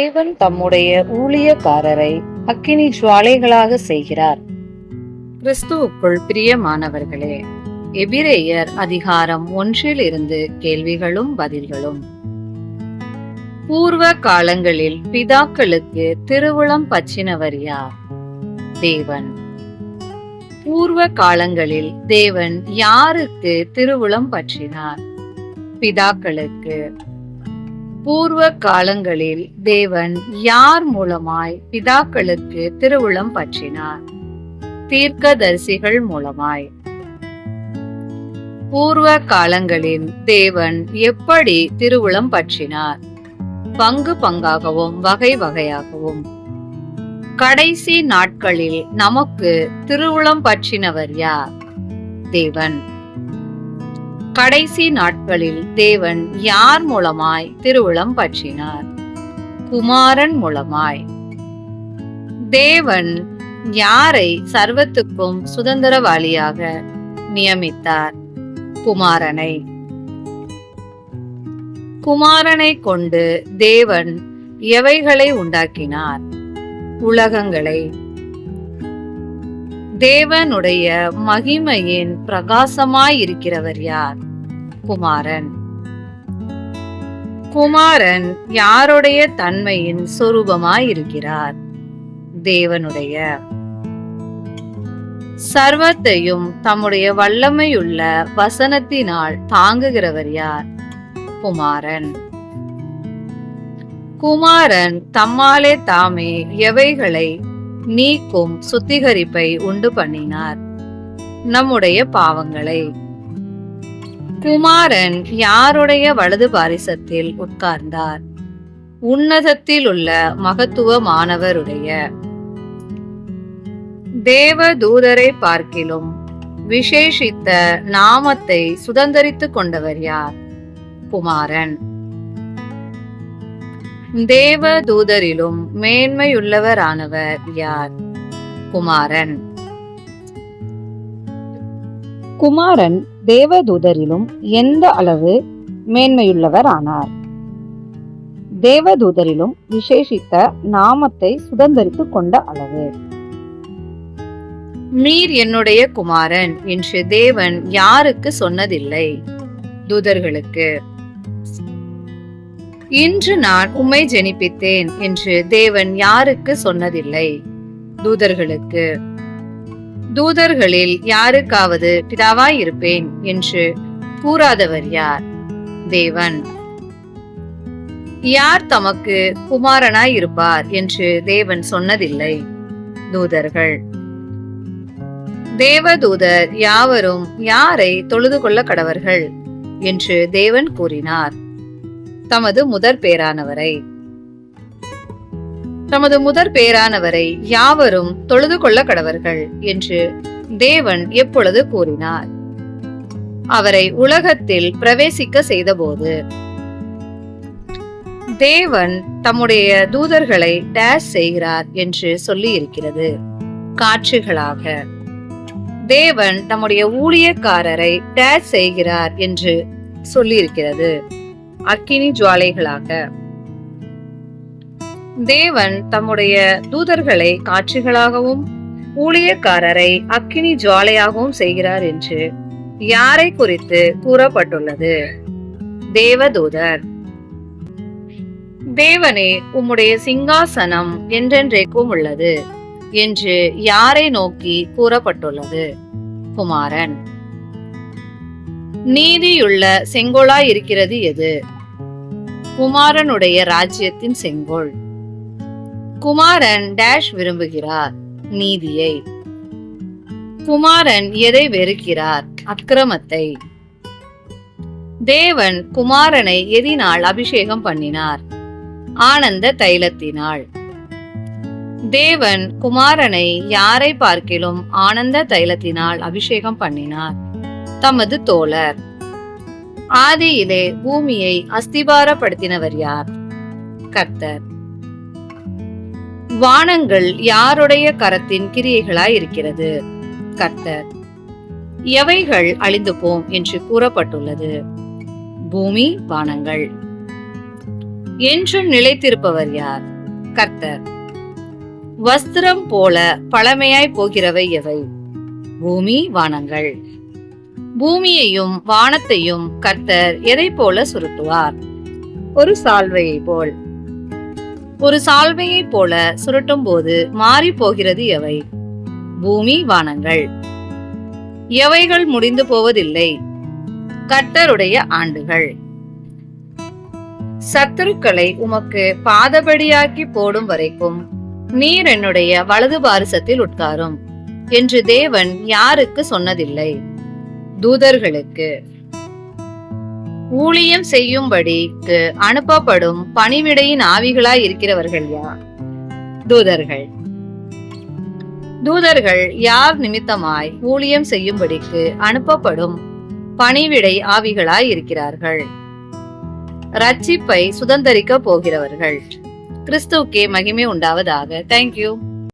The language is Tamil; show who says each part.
Speaker 1: தேவன் தம்முடைய ஊழியக்காரரை அக்கினி ஜுவாலைகளாக செய்கிறார். கிறிஸ்துவுக்குள் பிரியமானவர்களே எபிரேயர் அதிகாரம் ஒன்றில் இருந்து கேள்விகளும் பதில்களும். பூர்வ காலங்களில் பிதாக்களுக்கு திருவுளம் பச்சினவர் யார்? தேவன். பூர்வ காலங்களில் தேவன் யாருக்கு திருவுளம் பற்றினார்? பிதாக்களுக்கு. பூர்வ காலங்களில் தேவன் யார் மூலமாய் பிதாக்களுக்கு திருவுளம் பற்றினார்? தீர்க்கதரிசிகள் மூலமாய். பூர்வ காலங்களில் தேவன் எப்படி திருவுளம் பற்றினார்? பங்கு பங்காகவும் வகை வகையாகவும். கடைசி நாட்களில் நமக்கு திருவுளம் பற்றினவர் யார்? தேவன். கடைசி நாட்களில் தேவன் யார் மூலமாய் திருவிழம் பற்றினார்? குமாரன் மூலமாய். தேவன் யாரை சர்வத்துக்கும் சுதந்திரவாளியாக நியமித்தார்? குமாரனை. குமாரனை கொண்டு தேவன் எவைகளை உண்டாக்கினார்? உலகங்களை. தேவனுடைய மகிமையின் பிரகாசமாயிருக்கிறவர் யார்? குமாரன். குமாரன் யாருடைய தன்மையின் சொரூபமாயிருக்கிறார்? தேவனுடைய. சர்வத்தையும் தம்முடைய வல்லமையுள்ள வசனத்தினால் தாங்குகிறவர் யார்? குமாரன். குமாரன் தம்மாலே தாமே எவைகளை நீக்கும் சுத்திகரிப்பை உண்டு பண்ணினார். நம்முடைய பாவங்களை. குமாரன் யாருடைய வலது பாரிசத்தில் உட்கார்ந்தார்? உன்னதத்தில் உள்ள மகத்துவமானவருடைய. தேவ தூதரை பார்க்கிலும் விசேஷித்த நாமத்தை சுதந்தரித்துக் கொண்டவர் யார்? குமாரன். தேவ தூதரிலும் மேன்மையுள்ளவரானவர் யார்? குமாரன்.
Speaker 2: குமாரன் தேவதூதரிலும் எந்த அளவு மேன்மையுள்ளவர் ஆனார் தேவதூதரிலும் விசேஷித்த நாமத்தை சுதந்தரித்துக் கொண்ட அளவு.
Speaker 1: நீர் என்னுடைய குமாரன் என்று தேவன் யாருக்கு சொன்னதில்லை? தூதர்களுக்கு. இன்று நான் உம்மை ஜெனிப்பித்தேன் என்று தேவன் யாருக்கு சொன்னதில்லை. தூதர்களுக்கு. தூதர்களில் யாருக்காவது பிதாவாய் இருப்பேன் என்று கூறாதவர் யார்? தேவன். யார் தமக்கு குமாரனாய் இருப்பார் என்று தேவன் சொன்னதில்லை. தூதர்கள். தேவதூதர் யாவரும் யாரை தொழுது கொள்ள கடவர்கள்? என்று தேவன் கூறினார். தமது முதற் பேரானவரை. தமது முதற் பேரானவரை யாவரும் தொழுது கொள்ள கடவர்கள் என்று தேவன் எப்பொழுது கூறினார். அவரை உலகத்தில் பிரவேசிக்க செய்தபோது தேவன் தம்முடைய தூதர்களை டேஷ் செய்கிறார் என்று சொல்லி இருக்கிறது காட்சிகளாக தேவன் தம்முடைய ஊழியக்காரரை டேஷ் செய்கிறார் என்று சொல்லியிருக்கிறது. அக்கினி ஜுவாலைகளாக. தேவன் தம்முடைய தூதர்களை காட்சிகளாகவும் ஊழியக்காரரை அக்கினி ஜுவாலையாகவும் செய்கிறார் என்று யாரை குறித்து கூறப்பட்டுள்ளது? தேவதூதர். தேவனே உம்முடைய சிங்காசனம் என்றென்றைக்கும் உள்ளது என்று யாரை நோக்கி கூறப்பட்டுள்ளது? குமாரன். நீதியுள்ள செங்கோலாய் இருக்கிறது எது? குமாரனுடைய ராஜ்யத்தின் செங்கோல். குமாரன் டேஷ் விரும்புகிறார் நீதியை. குமாரன் எதை வெறுக்கிறார்? அக்கிரமத்தை. தேவன் குமாரனை எதினால் அபிஷேகம் பண்ணினார் ஆனந்த தைலத்தினால். தேவன் குமாரனை யாரை பார்க்கிலும் ஆனந்த தைலத்தினால் அபிஷேகம் பண்ணினார் தமது தோழர். ஆதியிலே பூமியை அஸ்திபாரப்படுத்தினவர் யார்? கர்த்தர். வானங்கள் யாருடைய கரத்தின் கிரியைகளாய் இருக்கிறது கர்த்தர். எவைகள் அழிந்து போம் என்று கூறப்பட்டுள்ளது. பூமி வானங்கள். என்றும் நிலைத்திருப்பவர் யார்? கர்த்தர். வஸ்திரம் போல பழமையாய் போகிறவை எவை? பூமி வானங்கள். பூமியையும் வானத்தையும் கர்த்தர் எதை போல சுருட்டுவார்? ஒரு சால்வையை போல். ஒரு சால்வையை போல சுருட்டும் போது மாறி போகிறது எவை? பூமி வானங்கள். எவைகள் முடிந்து போவதில்லை? கர்த்தருடைய ஆண்டுகள். சத்துருக்களை உமக்கு பாதபடியாக்கி போடும் வரைக்கும் நீர் என்னுடைய வலது பாரிசத்தில் உட்காரும். என்று தேவன் யாருக்கு சொன்னதில்லை? தூதர்களுக்கு. ஊழியம் செய்யும்படிக்கு அனுப்பப்படும் பணிவிடையின் ஆவிகளாய் இருக்கிறவர்கள் யார்? தூதர்கள். தூதர்கள் யார் நிமித்தமாய் ஊழியம் செய்யும்படிக்கு அனுப்பப்படும் பணிவிடை ஆவிகளாய் இருக்கிறார்கள்? ரட்சிப்பை சுதந்திரிக்க போகிறவர்கள். கிறிஸ்துவுக்கே மகிமை உண்டாவதாக. தேங்க்யூ